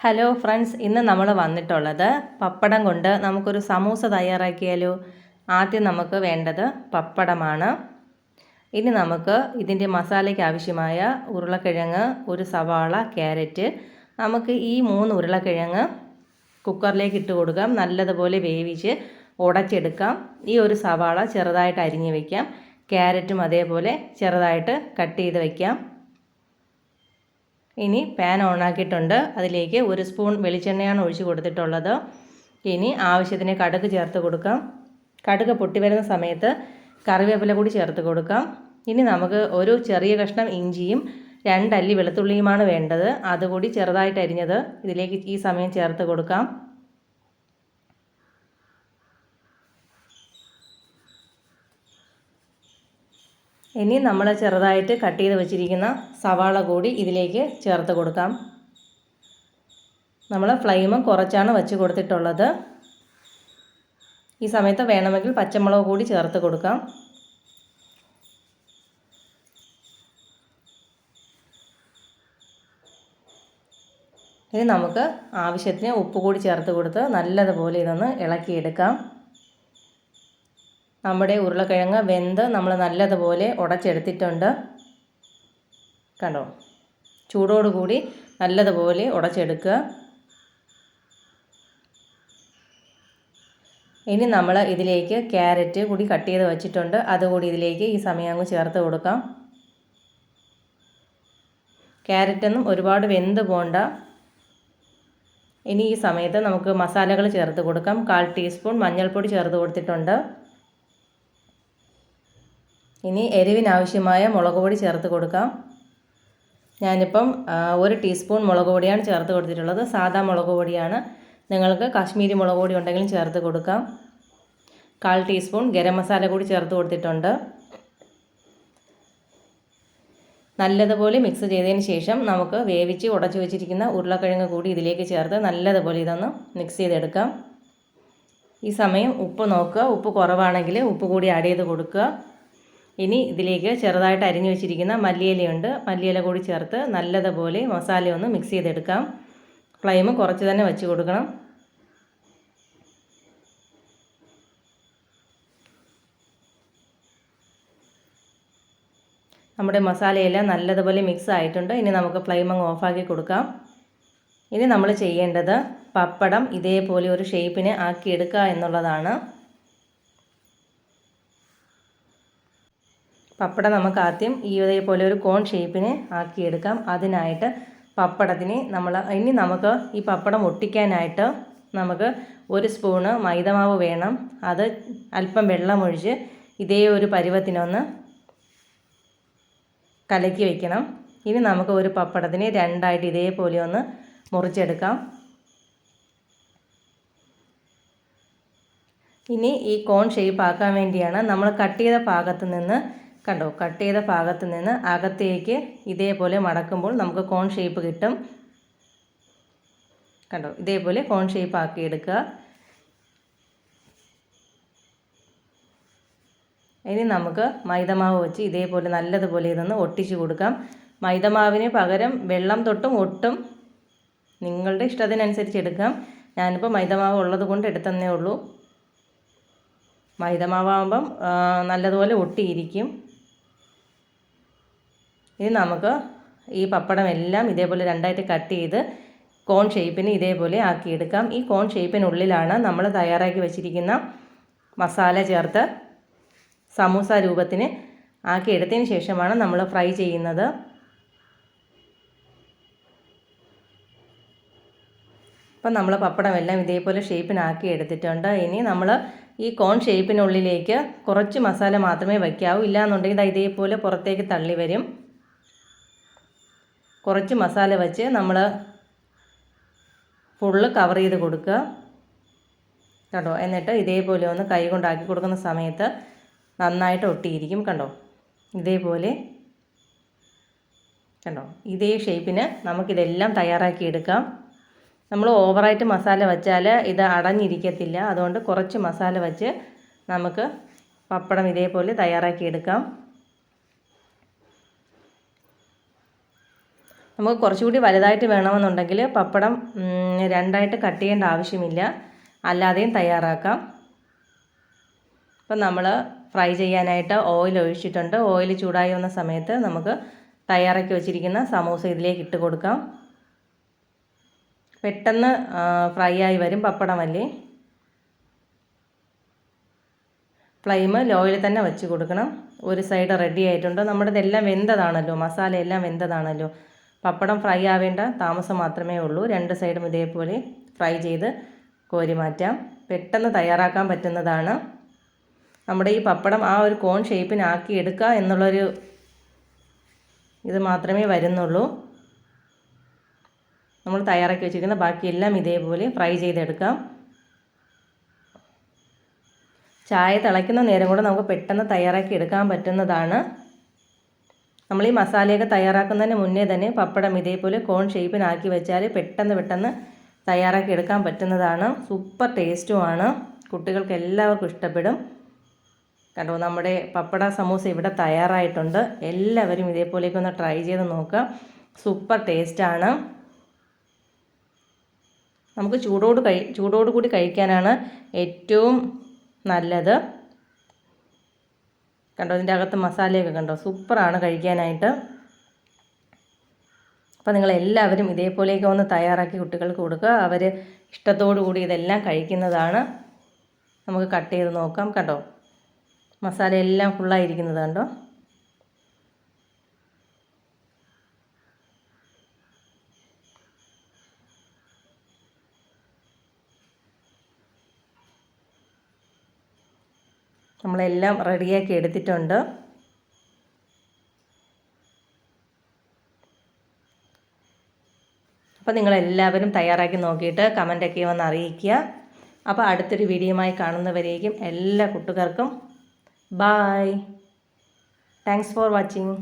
Hello friends ഇന്ന് നമ്മൾ വന്നിട്ടുള്ളത് പപ്പടം കൊണ്ട് നമുക്കൊരു സമൂസ തയ്യാറാക്കിയാലോ? ആദ്യം നമുക്ക് വേണ്ടത് പപ്പടമാണ്. ഇനി നമുക്ക് ഇതിന്റെ മസാലയ്ക്ക് ആവശ്യമായ ഉരുളക്കിഴങ്ങ് ഒരു സവാള ക്യാരറ്റ് നമുക്ക് ഈ മൂന്ന് ഉരുളക്കിഴങ്ങ് കുക്കറിലേക്ക് ഇട്ട് കൊടുക്കാം. നല്ലതുപോലെ വേവിച്ച് ഉടച്ചെടുക്കാം. ഈ ഒരു സവാള ചെറുതായിട്ട് അരിഞ്ഞ് വയ്ക്കാം ക്യാരറ്റും അതേപോലെ ചെറുതായിട്ട് കട്ട് ചെയ്ത് വയ്ക്കാം ഇനി പാൻ ഓണാക്കിയിട്ടുണ്ട് അതിലേക്ക് ഒരു സ്പൂൺ വെളിച്ചെണ്ണയാണ് ഒഴിച്ച് കൊടുത്തിട്ടുള്ളത്. ഇനി ആവശ്യത്തിന് കടുക് ചേർത്ത് കൊടുക്കാം. കടുക് പൊട്ടി വരുന്ന സമയത്ത് കറിവേപ്പില കൂടി ചേർത്ത് കൊടുക്കാം. ഇനി നമുക്ക് ഒരു ചെറിയ കഷ്ണം ഇഞ്ചിയും രണ്ടല്ലി വെളുത്തുള്ളിയുമാണ് വേണ്ടത്. അതുകൂടി ചെറുതായിട്ട് അരിഞ്ഞത് ഇതിലേക്ക് ഈ സമയം ചേർത്ത് കൊടുക്കാം. ഇനി നമ്മൾ ചെറുതായിട്ട് കട്ട് ചെയ്ത് വെച്ചിരിക്കുന്ന സവാള കൂടി ഇതിലേക്ക് ചേർത്ത് കൊടുക്കാം. നമ്മൾ ഫ്ലെയിം കുറച്ചാണ് വെച്ച് കൊടുത്തിട്ടുള്ളത്. ഈ സമയത്ത് വേണമെങ്കിൽ പച്ചമുളക് കൂടി ചേർത്ത് കൊടുക്കാം. ഇനി നമുക്ക് ആവശ്യത്തിന് ഉപ്പ് കൂടി ചേർത്ത് കൊടുത്ത് നല്ലതുപോലെ ഇതൊന്ന് ഇളക്കിയെടുക്കാം. നമ്മുടെ ഉരുളക്കിഴങ്ങ് വെന്ത് നമ്മൾ നല്ലതുപോലെ ഉടച്ചെടുത്തിട്ടുണ്ട്. കണ്ടോ? ചൂടോടുകൂടി നല്ലതുപോലെ ഉടച്ചെടുക്കുക. ഇനി നമ്മൾ ഇതിലേക്ക് ക്യാരറ്റ് കൂടി കട്ട് ചെയ്ത് വെച്ചിട്ടുണ്ട്. അതുകൂടി ഇതിലേക്ക് ഈ സമയം അങ്ങ് ചേർത്ത് കൊടുക്കാം. ക്യാരറ്റൊന്നും ഒരുപാട് വെന്ത് പോണ്ട. ഇനി ഈ സമയത്ത് നമുക്ക് മസാലകൾ ചേർത്ത് കൊടുക്കാം. കാൽ ടീസ്പൂൺ മഞ്ഞൾപ്പൊടി ചേർത്ത് കൊടുത്തിട്ടുണ്ട്. ഇനി എരിവിനാവശ്യമായ മുളക് പൊടി ചേർത്ത് കൊടുക്കാം. ഞാനിപ്പം ഒരു ടീസ്പൂൺ മുളക് പൊടിയാണ് ചേർത്ത് കൊടുത്തിട്ടുള്ളത്. സാധാ മുളക് പൊടിയാണ്. നിങ്ങൾക്ക് കാശ്മീരി മുളക് പൊടി ഉണ്ടെങ്കിലും ചേർത്ത് കൊടുക്കാം. കാൽ ടീസ്പൂൺ ഗരം മസാല കൂടി ചേർത്ത് കൊടുത്തിട്ടുണ്ട്. നല്ലതുപോലെ മിക്സ് ചെയ്തതിന് ശേഷം നമുക്ക് വേവിച്ച് ഉടച്ചു വെച്ചിരിക്കുന്ന ഉരുളക്കിഴങ്ങ് കൂടി ഇതിലേക്ക് ചേർത്ത് നല്ലതുപോലെ ഇതൊന്ന് മിക്സ് ചെയ്തെടുക്കാം. ഈ സമയം ഉപ്പ് നോക്കുക. ഉപ്പ് കുറവാണെങ്കിൽ ഉപ്പ് കൂടി ആഡ് ചെയ്ത് കൊടുക്കുക. ഇനി ഇതിലേക്ക് ചെറുതായിട്ട് അരിഞ്ഞു വെച്ചിരിക്കുന്ന മല്ലിയിലയുണ്ട്. മല്ലിയില കൂടി ചേർത്ത് നല്ലതുപോലെ മസാല ഒന്ന് മിക്സ് ചെയ്തെടുക്കാം. ഫ്ലെയിം കുറച്ച് തന്നെ വെച്ച് കൊടുക്കണം. നമ്മുടെ മസാലയെല്ലാം നല്ലതുപോലെ മിക്സ് ആയിട്ടുണ്ട്. ഇനി നമുക്ക് ഫ്ലെയിം അങ്ങ് ഓഫാക്കി കൊടുക്കാം. ഇനി നമ്മൾ ചെയ്യേണ്ടത് പപ്പടം ഇതേപോലെ ഒരു ഷേപ്പിനെ ആക്കിയെടുക്കുക എന്നുള്ളതാണ്. പപ്പടം നമുക്ക് ആദ്യം ഈ ഇതേപോലെ ഒരു കോൺ ഷേപ്പിന് ആക്കിയെടുക്കാം. അതിനായിട്ട് പപ്പടത്തിന് നമ്മൾ ഇനി നമുക്ക് ഈ പപ്പടം ഒട്ടിക്കാനായിട്ട് നമുക്ക് ഒരു സ്പൂണ് മൈദമാവ് വേണം. അത് അല്പം വെള്ളമൊഴിച്ച് ഇതേ ഒരു പരുവത്തിനൊന്ന് കലക്കി വയ്ക്കണം ഇനി നമുക്ക് ഒരു പപ്പടത്തിന് രണ്ടായിട്ട് ഇതേപോലെ ഒന്ന് മുറിച്ചെടുക്കാം. ഇനി ഈ കോൺ ഷേപ്പ് ആക്കാൻ വേണ്ടിയാണ് നമ്മൾ കട്ട് ചെയ്ത ഭാഗത്ത് നിന്ന് കണ്ടോ കട്ട് ചെയ്ത ഭാഗത്ത് നിന്ന് അകത്തേക്ക് ഇതേപോലെ മടക്കുമ്പോൾ നമുക്ക് കോൺ ഷേപ്പ് കിട്ടും. കണ്ടോ ഇതേപോലെ കോൺ ഷേപ്പ് ആക്കി എടുക്കുക. ഇനി നമുക്ക് മൈദമാവ് വെച്ച് ഇതേപോലെ നല്ലതുപോലെ ഇതൊന്ന് ഒട്ടിച്ച് കൊടുക്കാം. മൈദമാവിന് പകരം വെള്ളം തൊട്ടും ഒട്ടും നിങ്ങളുടെ ഇഷ്ടത്തിനനുസരിച്ച് എടുക്കാം. ഞാനിപ്പോൾ മൈദമാവ് ഉള്ളത് കൊണ്ട് എടുത്തന്നേ ഉള്ളൂ. മൈദമാവാകുമ്പം നല്ലതുപോലെ ഒട്ടിയിരിക്കും. ഇനി നമുക്ക് ഈ പപ്പടം എല്ലാം ഇതേപോലെ രണ്ടായിട്ട് കട്ട് ചെയ്ത് കോൺ ഷേപ്പിന് ഇതേപോലെ ആക്കിയെടുക്കാം. ഈ കോൺ ഷേപ്പിനുള്ളിലാണ് നമ്മൾ തയ്യാറാക്കി വെച്ചിരിക്കുന്ന മസാല ചേർത്ത് സമൂസ രൂപത്തിന് ആക്കിയെടുത്തതിന് ശേഷമാണ് നമ്മൾ ഫ്രൈ ചെയ്യുന്നത്. അപ്പം നമ്മൾ പപ്പടം എല്ലാം ഇതേപോലെ ഷേപ്പിനാക്കി എടുത്തിട്ടുണ്ട്. ഇനി നമ്മൾ ഈ കോൺ ഷേപ്പിനുള്ളിലേക്ക് കുറച്ച് മസാല മാത്രമേ വയ്ക്കാവൂ. ഇല്ലാന്നുണ്ടെങ്കിൽ ഇതേപോലെ പുറത്തേക്ക് തള്ളി വരും. കുറച്ച് മസാല വെച്ച് നമ്മൾ ഫുള്ള് കവർ ചെയ്ത് കൊടുക്കുക. കണ്ടോ? എന്നിട്ട് ഇതേപോലെ ഒന്ന് കൈ കൊണ്ടാക്കി കൊടുക്കുന്ന സമയത്ത് നന്നായിട്ട് ഒട്ടിയിരിക്കും. കണ്ടോ? ഇതേപോലെ കണ്ടോ? ഇതേ ഷേപ്പിന് നമുക്കിതെല്ലാം തയ്യാറാക്കി എടുക്കാം. നമ്മൾ ഓവറായിട്ട് മസാല വെച്ചാൽ ഇത് അടഞ്ഞിരിക്കത്തില്ല. അതുകൊണ്ട് കുറച്ച് മസാല വെച്ച് നമുക്ക് പപ്പടം ഇതേപോലെ തയ്യാറാക്കി എടുക്കാം. നമുക്ക് കുറച്ചുകൂടി വലുതായിട്ട് വേണമെന്നുണ്ടെങ്കിൽ പപ്പടം രണ്ടായിട്ട് കട്ട് ചെയ്യേണ്ട ആവശ്യമില്ല. അല്ലാതെയും തയ്യാറാക്കാം. അപ്പം നമ്മൾ ഫ്രൈ ചെയ്യാനായിട്ട് ഓയിൽ ഒഴിച്ചിട്ടുണ്ട്. ഓയിൽ ചൂടായി വന്ന സമയത്ത് നമുക്ക് തയ്യാറാക്കി വെച്ചിരിക്കുന്ന സമൂസ ഇതിലേക്ക് ഇട്ട് കൊടുക്കാം. പെട്ടെന്ന് ഫ്രൈ ആയി വരും പപ്പടമല്ലേ ഫ്ലെയിം ലോയിൽ തന്നെ വെച്ച് കൊടുക്കണം. ഒരു സൈഡ് റെഡി ആയിട്ടുണ്ട്. നമ്മുടെ ഇതെല്ലാം വെന്തതാണല്ലോ. മസാല എല്ലാം വെന്തതാണല്ലോ. പപ്പടം ഫ്രൈ ആവേണ്ട താമസം മാത്രമേ ഉള്ളൂ. രണ്ട് സൈഡും ഇതേപോലെ ഫ്രൈ ചെയ്ത് കോരി മാറ്റാം. പെട്ടെന്ന് തയ്യാറാക്കാൻ പറ്റുന്നതാണ്. നമ്മുടെ ഈ പപ്പടം ആ ഒരു കോൺ ഷേപ്പിനാക്കി എടുക്കുക എന്നുള്ളൊരു ഇത് മാത്രമേ വരുന്നുള്ളൂ. നമ്മൾ തയ്യാറാക്കി വെച്ചിരിക്കുന്ന ബാക്കിയെല്ലാം ഇതേപോലെ ഫ്രൈ ചെയ്തെടുക്കാം. ചായ തിളയ്ക്കുന്ന നേരം കൂടെ നമുക്ക് പെട്ടെന്ന് തയ്യാറാക്കി എടുക്കാൻ പറ്റുന്നതാണ്. നമ്മൾ ഈ മസാലയൊക്കെ തയ്യാറാക്കുന്നതിന് മുന്നേ തന്നെ പപ്പടം ഇതേപോലെ കോൺ ഷേപ്പിനാക്കി വെച്ചാൽ പെട്ടെന്ന് പെട്ടെന്ന് തയ്യാറാക്കി എടുക്കാൻ പറ്റുന്നതാണ്. സൂപ്പർ ടേസ്റ്റുമാണ് കുട്ടികൾക്ക് എല്ലാവർക്കും ഇഷ്ടപ്പെടും. കണ്ടോ നമ്മുടെ പപ്പട സമൂസ ഇവിടെ തയ്യാറായിട്ടുണ്ട്. എല്ലാവരും ഇതേപോലെയൊക്കെ ഒന്ന് ട്രൈ ചെയ്ത് നോക്കുക. സൂപ്പർ ടേസ്റ്റാണ് നമുക്ക് ചൂടോട് കഴി ചൂടോട് കൂടി കഴിക്കാനാണ് ഏറ്റവും നല്ലത്. കണ്ടോ ഇതിന്റെ അകത്ത് മസാലയൊക്കെ കണ്ടോ? സൂപ്പറാണ് കഴിക്കാനായിട്ട്. അപ്പോൾ നിങ്ങളെല്ലാവരും ഇതേപോലെയൊക്കെ ഒന്ന് തയ്യാറാക്കി കുട്ടികൾക്ക് കൊടുക്കുക. അവർ ഇഷ്ടത്തോടു കൂടി ഇതെല്ലാം കഴിക്കുന്നതാണ്. നമുക്ക് കട്ട് ചെയ്ത് നോക്കാം. കണ്ടോ? മസാല എല്ലാം ഫുള്ളായിരിക്കുന്നത് കണ്ടോ? നമ്മളെല്ലാം റെഡിയാക്കി എടുത്തിട്ടുണ്ട്. അപ്പോൾ നിങ്ങളെല്ലാവരും തയ്യാറാക്കി നോക്കിയിട്ട് കമന്റൊക്കെ വന്ന് അറിയിക്കുക. അപ്പോൾ അടുത്തൊരു വീഡിയോയുമായി കാണുന്നവരേക്കും എല്ലാ കൂട്ടുകാർക്കും ബായ് താങ്ക്സ് ഫോർ വാച്ചിങ്